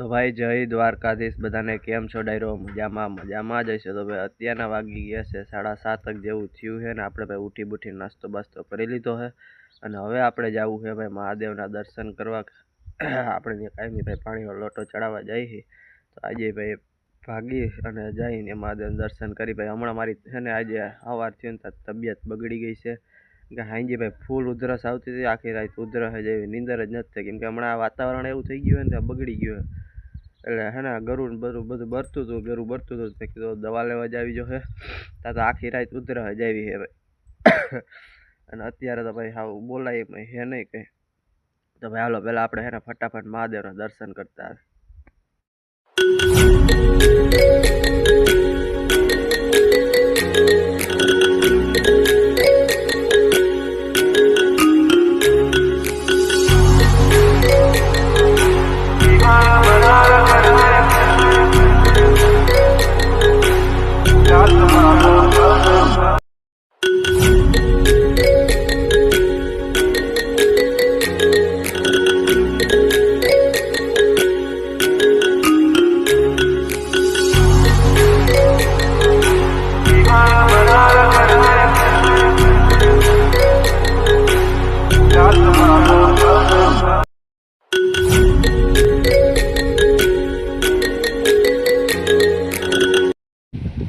તો ભાઈ જય દ્વારકાધીશ, બધાને કેમ છો? ડાયરો, મજામાં મજામાં જ હશે. તો ભાઈ અત્યારના વાગી ગયા છે સાડા સાતક જેવું થયું છે ને આપણે ભાઈ ઉઠી બુઠી નાસ્તો બાસ્તો કરી લીધો છે. અને હવે આપણે જવું છે ભાઈ મહાદેવના દર્શન કરવા. આપણે ત્યાં કાયમી ભાઈ પાણીનો લોટો ચડાવવા જાય તો આજે ભાઈ ભાગી અને જઈને મહાદેવ દર્શન કરી ભાઈ. હમણાં મારી છે ને આજે સવાર થયું ને તબિયત બગડી ગઈ છે. કે હાંજી ભાઈ ફૂલ ઉધરસ આવતી હતી. આખી રાત ઉધરસ જેવી નીંદર જ નથી થઈ. કેમ કે હમણાં વાતાવરણ એવું થઈ ગયું હોય ને બગડી ગયું એટલે હે ને ગરું બધું બધું બરતું હતું ગરું બરતું હતું મેં કીધું દવા લેવા જ આવી જો હે. ત્યાં તો આખી રાત ઉધરસ જ આવી હે ભાઈ. અને અત્યારે તો ભાઈ હાવ બોલાય હે નહીં કંઈ. તો ભાઈ હાલો પહેલાં આપણે હે ને ફટાફટ મહાદેવના દર્શન કરતા આવે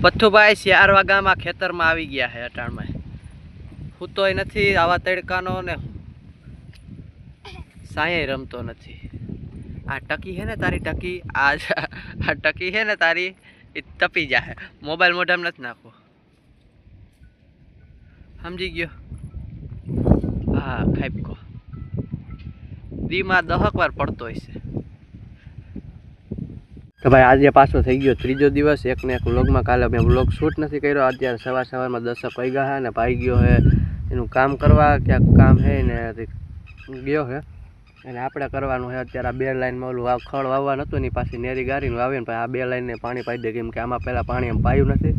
પથ્થુભાઈ શિયારવા ગામમાં ખેતરમાં આવી ગયા છે અટાણમાં સૂતોય નથી, આવા તડકાનો ને સાંય રમતો નથી. આ ટકી છે ને તારી ટકી? આ આ ટકી છે ને તારી? એ તપી જાય મોબાઈલ મોઢામાં નથી નાખવો. સમજી ગયો? હા ખાઈપકો દીમાં દહક વાર પડતો હોય છે. તો ભાઈ, આજે પાછો થઈ ગયો ત્રીજો દિવસ. એક ને એક વ્લોગમાં કાલે મેં વ્લોગ શૂટ નથી કર્યો. અત્યારે સવાર સવારમાં દશક વાગ્યા ગયા ને ભાઈ ગયો હે. એનું કામ કરવા, ક્યાંક કામ છે ને ગયો હે. અને આપણે કરવાનું છે અત્યારે આ બે લાઈનમાં ઓલું ખળ વાવવાનું હતું એની પાછી નેરી ગારીને વાવીને પછી આ બે લાઈનને પાણી પાઈ દે કેમ કે આમાં પહેલાં પાણી એમ પાયું નથી.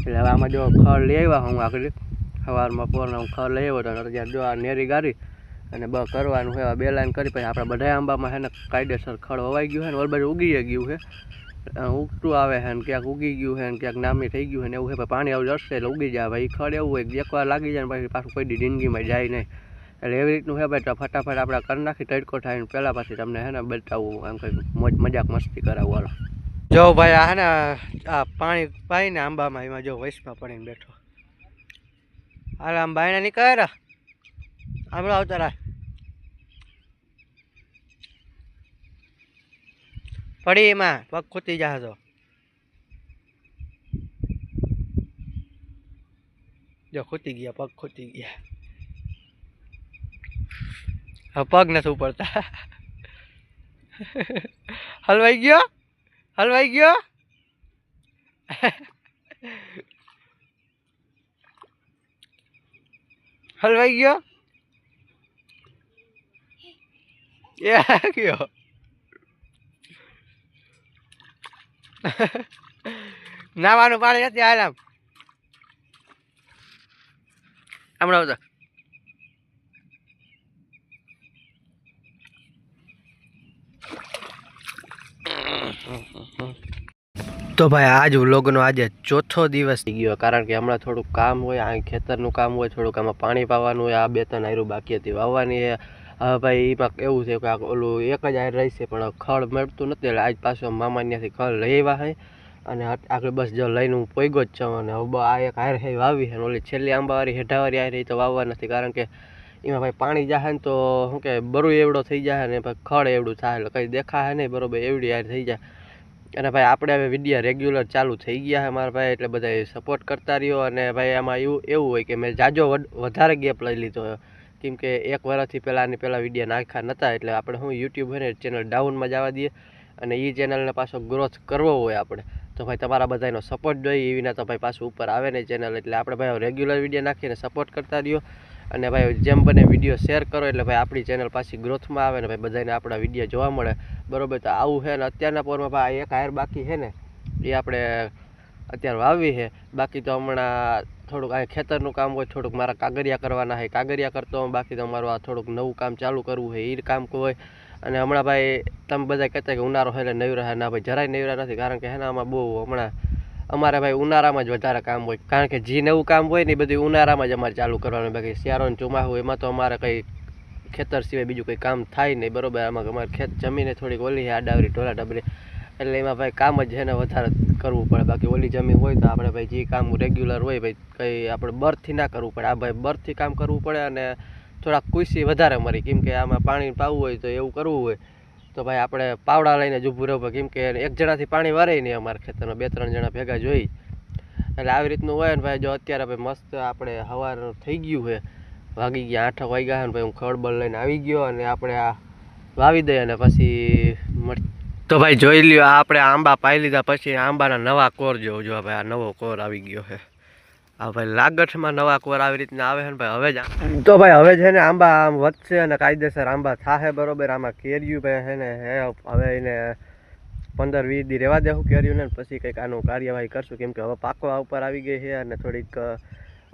એટલે હવે આમાં જો ખળ લઈ આવ્યા હું આગળ. સવારમાં પોરના હું ખાવા લઈ આવ્યો તો અત્યારે જો આ નેરી ગારી અને બ કરવાનું છે બે લાઈન કરી પછી આપણે બધા આંબામાં છે ને કાયદેસર ખડ વવાઈ ગયું છે ને ઓલ બાજુ ઉગી ગયું છે ઉગતું આવે છે ને ક્યાંક ઉગી ગયું છે ને ક્યાંક નામી થઈ ગયું છે ને એવું છે પાણી આવું જશે એટલે ઉગી જાય. ભાઈ ખડ એવું હોય એકવાર લાગી જાય ને પછી પાછું કોઈ જિંદગીમાં જાય નહીં. એટલે એવી રીતનું છે ભાઈ, તો ફટાફટ આપણે કરી નાખી, તડકો થાય ને પહેલાં પછી તમને છે ને બતાવું એમ કંઈક મોજ મજાક મસ્તી કરાવું. હાલો. જો ભાઈ, આ ને આ પાણી પાઈને આંબામાં એમાં જો વૈશમાં પડીને બેઠો. હાલ આમ બાયણા રા. હમણાં આવતા રાહ. પડી એમાં, પગ ખૂતી જા તો. જો ખૂતી ગયા, પગ ખૂતી ગયા. હવે પગ નથી ઉપડતા. હલવાઈ ગયો? હલવાઈ ગયો? હલવાઈ ગયો એ ગયો નાવાનું પાણી નથી હાલ આમ હમણાં આવતો તો ભાઈ આજ વ્લોગનો આજે ચોથો દિવસ થઈ ગયો, કારણ કે હમણાં થોડુંક કામ હોય, આ ખેતરનું કામ હોય, થોડુંક આમાં પાણી પાવાનું હોય, આ બે ત્રણ આયરું બાકી હતી, વાવવાની હવે ભાઈ એમાં એવું છે કે આ ઓલું એક જ આયર રહેશે પણ ખળ મળતું નથી, એટલે આજ પાછું મામા ત્યાંથી ખળ લઈ આવ્યા છે અને આગળ બસ જો લઈને હું પોઈગો જ છું અને હવે આ એક આયર હે વાવી છે ઓલી છેલ્લી આંબાવાળી હેઠાવાળી એ તો વાવવા નથી, કારણ કે એમાં ભાઈ પાણી જાય ને તો શું કે બરુ એવડો થઈ જાય ને ખળ એવડું થાય, એટલે કંઈ દેખાય નહીં બરોબર એવડી આયર થઈ જાય. અને ભાઈ, આપણે હવે વિડીયા રેગ્યુલર ચાલુ થઈ ગયા છે મારા ભાઈ, એટલે બધા સપોર્ટ કરતા રહ્યો. અને ભાઈ, આમાં એવું એવું હોય કે મેં જાજો વધારે ગેપ લઈ લીધો. કેમ કે એક વર્ષથી પહેલાંની પહેલાં વિડીયા નાખ્યા નહોતા એટલે આપણે હું યુટ્યુબ હોય ને ચેનલ ડાઉનમાં જવા દઈએ. અને એ ચેનલને પાછો ગ્રોથ કરવો હોય આપણે. તો ભાઈ, તમારા બધાનો સપોર્ટ જોઈએ. એવી વિના ભાઈ પાછું ઉપર આવે ને ચેનલ એટલે આપણે ભાઈ રેગ્યુલર વીડિયો નાખીને સપોર્ટ કરતા રહ્યો. અને ભાઈ, જેમ બને વીડિયો શેર કરો, એટલે ભાઈ આપણી ચેનલ પાછી ગ્રોથમાં આવે ને ભાઈ, બધાને આપણા વીડિયો જોવા મળે. બરોબર, તો આવું છે ને અત્યારના પોરમાં ભાઈ એક હાયર બાકી છે ને, એ આપણે અત્યારે વાવી છે. બાકી તો હમણાં થોડુંક આ ખેતરનું કામ હોય, થોડુંક મારા કાગરિયા કરવાના છે. કાગરિયા કરતો હોય બાકી તો અમારું આ થોડુંક નવું કામ ચાલુ કરવું છે એ કામ હોય અને હમણાં ભાઈ, તમે બધા કહેતા કે ઉનાળો હોય એટલે નવરા ના ભાઈ, જરાય નવરા નથી, કારણ કે હે ને આમાં બહુ હમણાં અમારે ભાઈ ઉનાળામાં જ વધારે કામ હોય. કારણ કે જે નવું કામ હોય ને એ બધું ઉનાળામાં જ અમારે ચાલુ કરવાનું. બાકી શિયાળો ને ચોમાસું એમાં તો અમારે કંઈ ખેતર સિવાય બીજું કંઈ કામ થાય નહીં. બરોબર? આમાં અમારે ખેત જમીને થોડીક ઓલી છે, આડાવરી, ઢોલા ડબરી એટલે એમાં ભાઈ કામ જ છે ને વધારે કરવું પડે. બાકી ઓલી જમીન હોય તો આપણે ભાઈ જે કામ રેગ્યુલર હોય ભાઈ કંઈ આપણે બર્થથી ના કરવું પડે. આ ભાઈ બર્થથી કામ કરવું પડે અને થોડાક કુશી વધારે મરી. કેમ કે આમાં પાણી પાવું હોય તો એવું કરવું હોય. તો ભાઈ આપણે પાવડા લઈને જ ઊભું રહેવું કેમ કે એક જણાથી પાણી વરાય નહીં અમારા ખેતરમાં. બે, ત્રણ જણા ભેગા જોઈ એટલે આવી રીતનું હોય ને ભાઈ, જો અત્યારે ભાઈ મસ્ત આપણે હવાર થઈ ગયું છે. વાગી ગયા આઠ વાગ્યા ને ભાઈ, હું ખળબળ લઈને આવી ગયો અને આપણે આ વાવી દઈએ અને પછી તો ભાઈ જોઈ લ્યો આપણે આંબા પાઈ લીધા, પછી આંબાના નવા કોર જોવો જો ભાઈ, આ નવો કોર આવી ગયો છે. આ ભાઈ લાગઠમાં નવા કોર આવી રીતના આવે છે ને ભાઈ, હવે જ તો ભાઈ, હવે છે ને આંબા આમ વધશે અને કાયદેસર આંબા થાહે બરોબર, આમાં કેર્યું ભાઈ છે ને, હે, હવે એને પંદર વીસ દી રહેવા દેવું કેર્યું ને પછી કંઈક આનું કાર્યવાહી કરશું. કેમ કે હવે પાકવા ઉપર આવી ગઈ છે અને થોડીક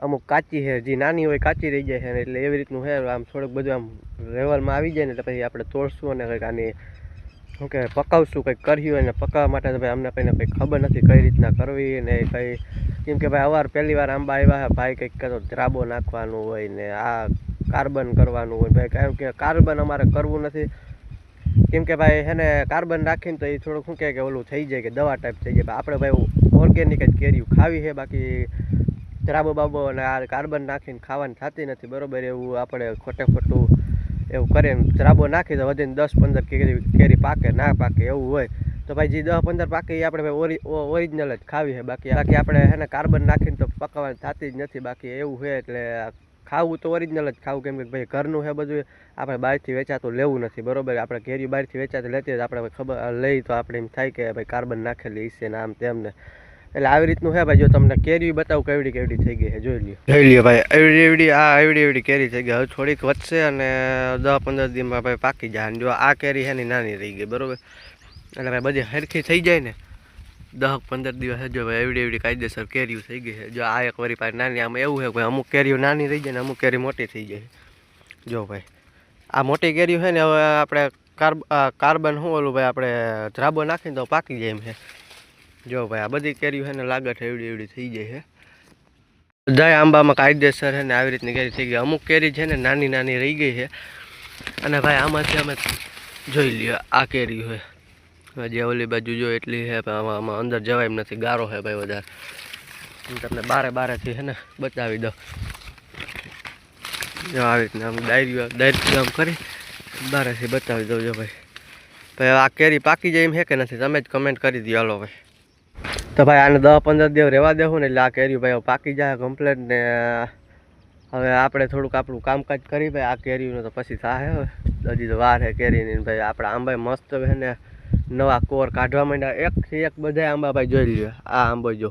અમુક કાચી છે, જે નાની હોય કાચી રહી જાય છે એટલે એવી રીતનું છે. આમ થોડુંક બધું આમ લેવલમાં આવી જાય ને એટલે પછી આપણે તોડશું અને કંઈક આની, શું કે પકાવશું, કંઈક કર્યું અને પકાવવા માટે તો ભાઈ અમને કંઈને કંઈ ખબર નથી કઈ રીતના કરવી ને કઈ કેમ કે ભાઈ અવાર પહેલી વાર આંબા આવ્યા છે ભાઈ કંઈક તો દ્રાબો નાખવાનું હોય ને આ કાર્બન કરવાનું હોય ભાઈ, કારણ કે કાર્બન અમારે કરવું નથી. કેમ કે ભાઈ હે ને કાર્બન રાખીને તો એ થોડુંક શું કહે કે ઓલું થઈ જાય કે દવા ટાઈપ થઈ જાય. આપણે ભાઈ ઓર્ગેનિક જ કેરીયું ખાવી છે બાકી દ્રાબો બાબો અને આ કાર્બન નાખીને ખાવાની થતી નથી. બરોબર, એવું આપણે ખોટે ખોટું એવું કરે ને નાખી તો વધીને દસ પંદર કેરી કેરી પાકે, ના પાકે, એવું હોય. તો ભાઈ જે દસ પંદર પાકે આપણે ભાઈ ઓરી ઓરિજિનલ જ ખાવી છે બાકી. બાકી આપણે હે ને કાર્બન નાખીને તો પકવાની થતી જ નથી. બાકી એવું છે એટલે ખાવું તો ઓરિજિનલ જ ખાવું. કેમ કે ભાઈ ઘરનું છે બધું, આપણે બહારથી વેચાતું લેવું નથી. બરોબર? આપણે કેરી બહારથી વેચાતું લેતી જ આપણે ખબર, લઈ તો આપણે એમ થાય કે ભાઈ કાર્બન નાખેલી છે ને આમ તેમને એટલે આવી રીતનું છે ભાઈ, જો તમને કેરી બતાવું કેવડી કેવડી થઈ ગઈ છે, જોઈ લ્યો. જોઈ લ્યો ભાઈ, એવડી એવડી, આ એવડી એવડી કેરી થઈ ગઈ. હવે થોડીક વધશે અને દસ પંદર દિનમાં ભાઈ પાકી જાય. જો આ કેરી છે ને નાની રહી ગઈ, બરોબર? એટલે ભાઈ બધી હરખી થઈ જાય ને દસ પંદર દિવસ જો ભાઈ એવડી એવડી કાયદેસર કેરીઓ થઈ ગઈ છે. જો આ એક વરી પાસે નાની, આમાં એવું છે ભાઈ અમુક કેરીઓ નાની રહી જાય ને અમુક કેરી મોટી થઈ જાય. જો ભાઈ, આ મોટી કેરીઓ છે ને, હવે આપણે કાર્બન શું ઓલું ભાઈ, આપણે ધ્રાબો નાખીને તો પાકી જાય એમ છે. જો ભાઈ, આ બધી કેરીઓ છે ને લાગત એવડી એવડી થઈ જાય છે. બધા આંબામાં કાયદેસર છે ને આવી રીતની કેરી થઈ ગઈ. અમુક કેરી છે ને નાની નાની રહી ગઈ છે. અને ભાઈ, આમાંથી અમે જોઈ લ્યો આ કેરી હોય હજી ઓલી બાજુ જો એટલી છે આમાં અંદર જવાય એમ નથી. ગારો છે ભાઈ વધારે. હું તમને બારે બારેથી છે ને બતાવી દઉં. આવી રીતના આમ ડાયરીઓ ડાયરી આમ કરી બારેથી બતાવી દઉં જો ભાઈ. ભાઈ, આ કેરી પાકી જાય એમ છે કે નથી? તમે જ કમેન્ટ કરી દો હાલો ભાઈ. તો ભાઈ, આને દસ પંદર દિવસ રહેવા દેવું ને એટલે આ કેરી ભાઈ પાકી જાય કમ્પ્લેટ ને હવે આપણે થોડુંક આપણું કામકાજ કરી ભાઈ. આ કેરીનું તો પછી થાય હવે. હજી તો વાર છે કેરીની ભાઈ. આપણે આંબા મસ્ત છે ને નવા કોર કાઢવા માંડ્યા. એકથી એક બધા આંબા ભાઈ જોઈ લ્યો આ આંબો જો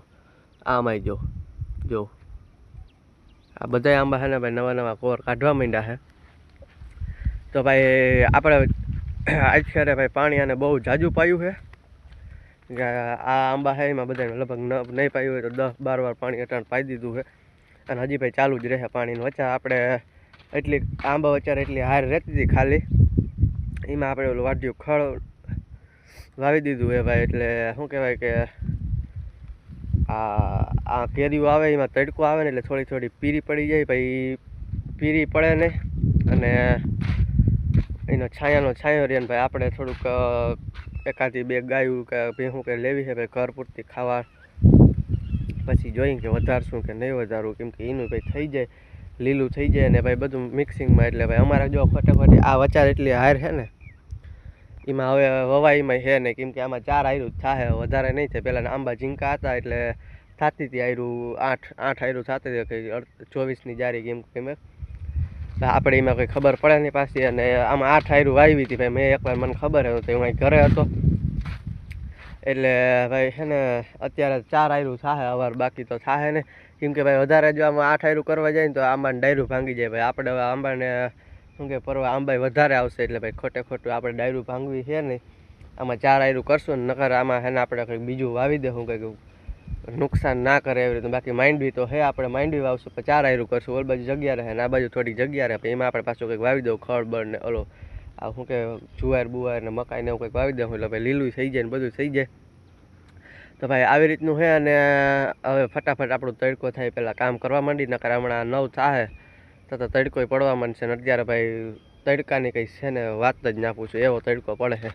આમાંય જો જો. આ બધા આંબા છે ને ભાઈ નવા નવા કોર કાઢવા માંડ્યા છે તો ભાઈ, આપણે ખેરે ભાઈ પાણી આને બહુ જાજુ પાયું છે આ આંબા છે એમાં બધાને લગભગ નહીં પાયું હોય તો દસ બાર વાર પાણી અટાણ પાઈ દીધું છે અને હજી ભાઈ ચાલુ જ રહે પાણીનું વચ્ચે આપણે એટલી, આંબા વચ્ચે એટલી હાર રહેતી હતી ખાલી. એમાં આપણે ઓલું વાટ્યું ખળ વાવી દીધું એ ભાઈ, એટલે શું કહેવાય કે આ આ કેરીઓ આવે, એમાં તડકો આવે ને એટલે થોડી થોડી પીરી પડી જાય, ભાઈ, પીરી પડે નહીં અને એનો છાયાનો છાંયો રહે ને ભાઈ, આપણે થોડુંક એકાદી બે ગાયું કે ભેહું કે લેવી છે ભાઈ, ઘર પૂરતી ખાવા. પછી જોઈએ કે વધારશું કે નહીં વધારવું, કેમ કે એનું ભાઈ થઈ જાય, લીલું થઈ જાય ને ભાઈ, બધું મિક્સિંગમાં એટલે ભાઈ, અમારે જો ફટાફટ આ વચાર એટલી હાર છે ને એમાં હવે વવાઈમાં છે નહીં, કેમ કે આમાં ચાર આયરું થાય વધારે નહીં થાય. પહેલાં આંબા ઝીંકા હતા એટલે થતી હતી આયરું, આઠ આઠ આયરું થતી હતી કંઈ ચોવીસની જારી કેમ કે મેં આપણે એમાં કંઈ ખબર પડે નહીં પાછી, અને આમાં આઠ આયરું વાવી હતી ભાઈ, મેં એકવાર મને ખબર હતો તો હું ઘરે હતો. એટલે ભાઈ છે ને, અત્યારે ચાર આયરું થાય અવાર બાકી તો થાય ને કેમ કે ભાઈ વધારે જો આમાં આઠ આયરું કરવા જાય ને તો આંબાને ડાયરું ભાંગી જાય. ભાઈ આપણે હવે આંબાને શું કે પરવા આંબાઈ વધારે આવશે એટલે ભાઈ ખોટે ખોટું આપણે ડાયરું ભાંગવી છે ને, આમાં ચાર આયરું કરશું ને, નકર આમાં હેને આપણે કંઈક બીજું વાવી દેવું કંઈક નુકસાન ના કરે એવી રીતે. બાકી માંડવી તો હે, આપણે માંડવી વાવશું, પણ ચાર આયરું કરશું. ઓલ બાજુ જગ્યા રહે ને, આ બાજુ થોડીક જગ્યા રહે એમાં આપણે પાછું કંઈક વાવી દઉં ખળબળ બળ ને ઓલો આ શું કે જુવાર, બુવાર ને મકાઈ ને એવું કંઈક વાવી દઉં, એટલે ભાઈ લીલું થઈ જાય ને બધું થઈ જાય. તો ભાઈ આવી રીતનું છે અને હવે ફટાફટ આપણું તડકો થાય પહેલાં કામ કરવા માંડી, નકર હમણાં નવ થાય તો તો તડકોય પડવા માંડશે ને અત્યારે ભાઈ તડકાની કંઈ છે ને વાત જ ના પૂછું, એવો તડકો પડે છે.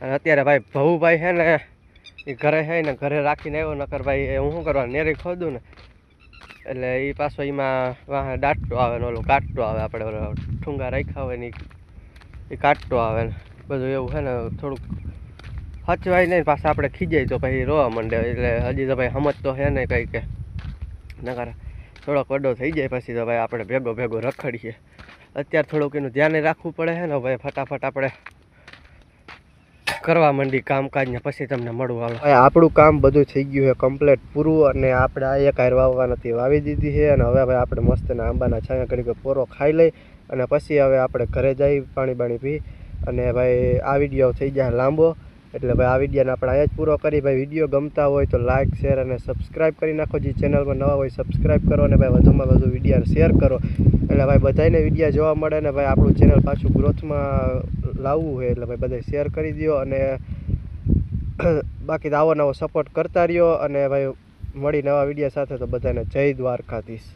અને અત્યારે ભાઈ ભવુભાઈ છે ને એ ઘરે છે ને ઘરે રાખીને આવ્યો, નકર ભાઈ હું શું કરવા નેરી ખોદું ને. એટલે એ પાછો એમાં વાહ દાટતો આવે ને ઓલો કાટતો આવે, આપણે ઠુંગા રાખ્યા હોય ને એ કાટતો આવે ને. બધું એવું છે ને થોડુંક હચવાય નહીં, પાછા આપણે ખીજાય તો પછી રોવા માંડે. એટલે હજી તો ભાઈ સમજ તો છે ને કંઈ કે. નકર થોડોક વડો થઈ જાય, પછી તો ભાઈ આપણે ભેગો ભેગો રખડીએ. અત્યારે થોડુંક એનું ધ્યાન રાખવું પડે છે ને ભાઈ ફટાફટ આપણે કરવા માંડી કામકાજ ને પછી તમને મળવું આવે આપણું કામ બધું થઈ ગયું છે કમ્પ્લીટ પૂરું, અને આપણે આ એક હાર વાવવા નથી, વાવી દીધી છે, અને હવે ભાઈ આપણે મસ્ત ના આંબાના છાંયા કરી પોરો ખાઈ લઈ, અને પછી હવે આપણે ઘરે જઈ પાણી બાણી પી, અને ભાઈ આ વીડિયો થઈ જાય લાંબો. એટલે ભાઈ આ વિડીયોને આપણે અહીંયા જ પૂરો કરી. ભાઈ વીડિયો ગમતા હોય તો લાઇક શેર અને સબસ્ક્રાઈબ કરી નાખો. જે ચેનલમાં નવા હોય સબસ્ક્રાઈબ કરો અને ભાઈ વધુમાં વધુ વીડિયો શેર કરો. એટલે ભાઈ બધાને વીડિયો જોવા મળે ને ભાઈ આપણું ચેનલ પાછું ગ્રોથમાં લાવવું હોય એટલે ભાઈ બધા શેર કરી દો અને બાકી આવો નવો સપોર્ટ કરતા રહ્યો અને ભાઈ મળી નવા વીડિયો સાથે તો બધાને જય દ્વારકાધીશ.